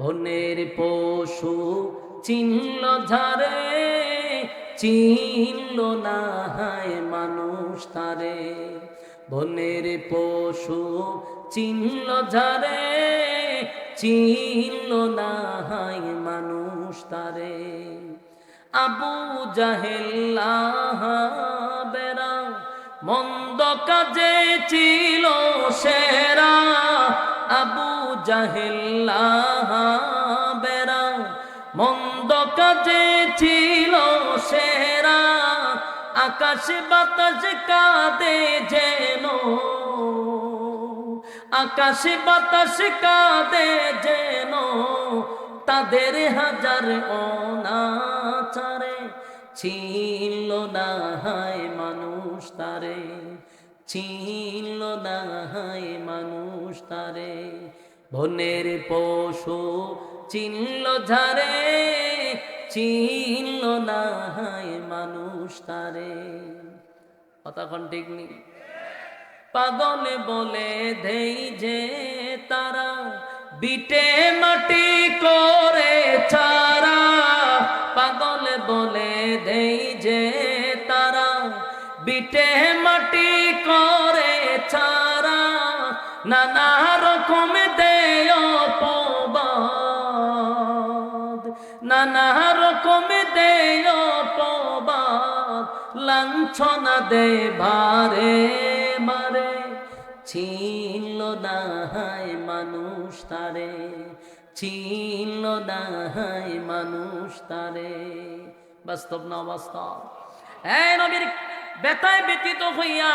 বনের পশু চিনল ঝারে চিনল না হায় মানুষ তারে। বনের পশু চিনল ঝারে চিনল না হায় মানুষ তারে। আবু জাহেল্লাহ বেরা মন্দ কাজে ছিল সেরা। আবু জাহেল্লাহ আকাশ বাতাস কাঁদে যেন। আকাশ বাতাস কাঁদে যেন। তাদের হাজার অনাচারে ছিল না হায় মানুষ তারে। ছিল না হায় মানুষ তারে। বনের পশু চিনল ঝারে চিনল না হায় মানুষ তারে। কতক্ষণ ঠিক নেই পাগলে বলে দেই যে তারা বিটে মাটি করে ছাড়া। পাগলে বলে দেই যে তারা বিটে মাটি করে ছাড়া। নানা রকম দেয় নানা রকম দেয় অপবাদ, লাঞ্ছনা দে ভারে মারে। ছিল না হায় মানুষ তারে ছিল না হায় মানুষ তারে। বাস্তব না বাস্তব এই নবীর বেতায় ব্যতীত হইয়া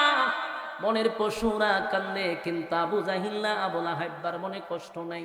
মনের পশুরা কান্দে কিন্তু আবু জাহিল্লা আবুলা হাইবার মনে কষ্ট নাই।